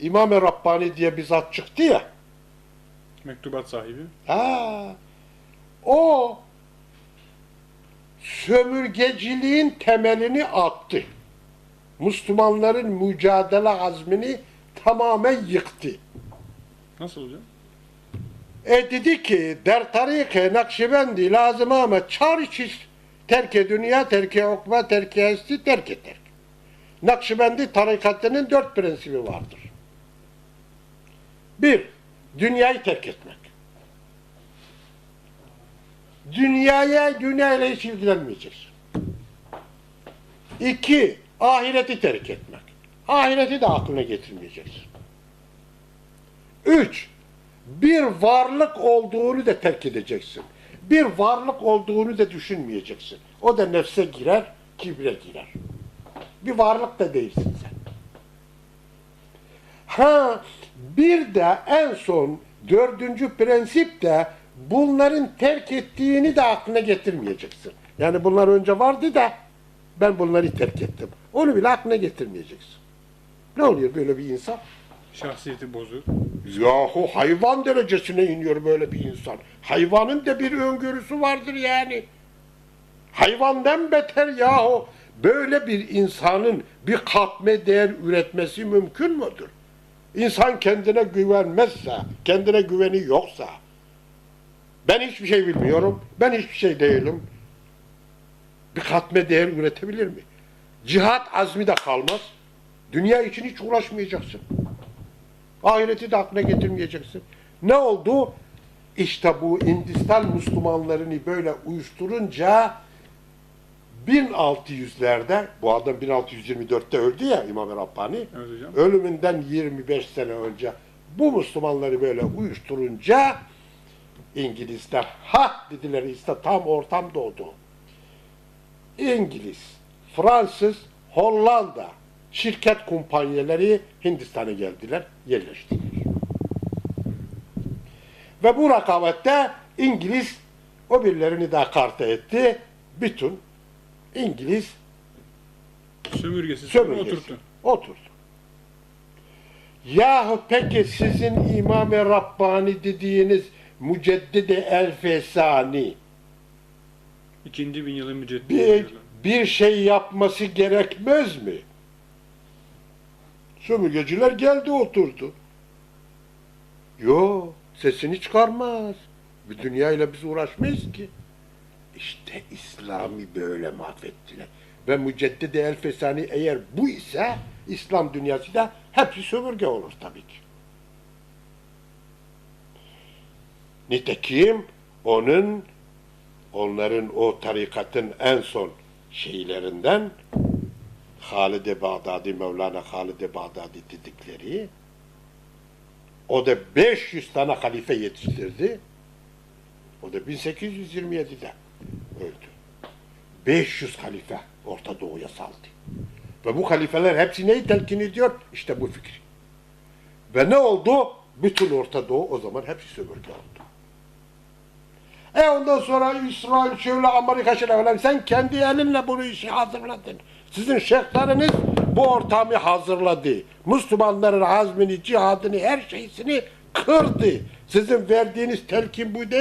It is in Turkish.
İmam-ı Rabbani diye bir zat çıktı ya. Mektubat sahibi. Ha, o sömürgeciliğin temelini attı. Müslümanların mücadele azmini tamamen yıktı. Nasıl hocam? E dedi ki der tarike nakşibendi lazım ama çar çiz terke dünya terke okma terke esti terke terk. Nakşibendi tarikatının dört prensibi vardır. Bir, dünyayı terk etmek. Dünyaya, dünyayla hiç ilgilenmeyeceksin. İki, ahireti terk etmek. Ahireti de aklına getirmeyeceksin. Üç, bir varlık olduğunu da terk edeceksin. Bir varlık olduğunu da düşünmeyeceksin. O da nefse girer, kibre girer. Bir varlık da değilsin sen. Ha, bir de en son dördüncü prensip de bunların terk ettiğini de aklına getirmeyeceksin. Yani bunlar önce vardı da ben bunları terk ettim. Onu bile aklına getirmeyeceksin. Ne oluyor böyle bir insan? Şahsiyeti bozuk. Yahu hayvan derecesine iniyor böyle bir insan. Hayvanın da bir öngörüsü vardır yani. Hayvandan beter yahu. Böyle bir insanın bir katme değer üretmesi mümkün müdür? İnsan kendine güvenmezse, kendine güveni yoksa, ben hiçbir şey bilmiyorum, ben hiçbir şey değilim, bir katme değer üretebilir mi? Cihat azmi de kalmaz. Dünya için hiç uğraşmayacaksın. Ahireti de aklına getirmeyeceksin. Ne oldu? İşte bu Hindistan Müslümanlarını böyle uyuşturunca 1600'lerde, bu adam 1624'te öldü ya İmam Rabbani, Evet ölümünden 25 sene önce bu Müslümanları böyle uyuşturunca İngilizler ha dediler işte tam ortam doğdu. İngiliz, Fransız, Hollanda şirket kumpanyaları Hindistan'a geldiler, yerleştiler. Ve bu rakabette İngiliz o birilerini de karta etti. Bütün İngiliz Sömürgesi. sömürgesi Oturttu. oturdu. Yahu peki sizin İmam-ı Rabbani dediğiniz Müceddide El Fesani İkinci bin yılın müceddidi. bir, bir şey yapması gerekmez mi? Sömürgeciler geldi oturdu. Yo sesini çıkarmaz. Bir dünyayla biz uğraşmayız ki. İşte İslam'ı böyle mahvettiler. Ve Müceddide El Fesani eğer bu ise İslam dünyası da hepsi sömürge olur tabii ki. Nitekim onun onların o tarikatın en son şeylerinden Halid-i Bağdadi, Mevlana Halid-i Bağdadi dedikleri o da 500 tane halife yetiştirdi. O da 1827'de öldü. 500 halife Orta Doğu'ya saldı. Ve bu halifeler hepsi neyi telkin ediyor? İşte bu fikri. Ve ne oldu? Bütün Orta Doğu o zaman hepsi sömürge oldu. E ondan sonra İsrail şöyle Amerika şöyle falan sen kendi elinle bunu işi hazırladın. Sizin şeyhleriniz bu ortamı hazırladı. Müslümanların azmini, cihadını, her şeysini kırdı. Sizin verdiğiniz telkin bu değil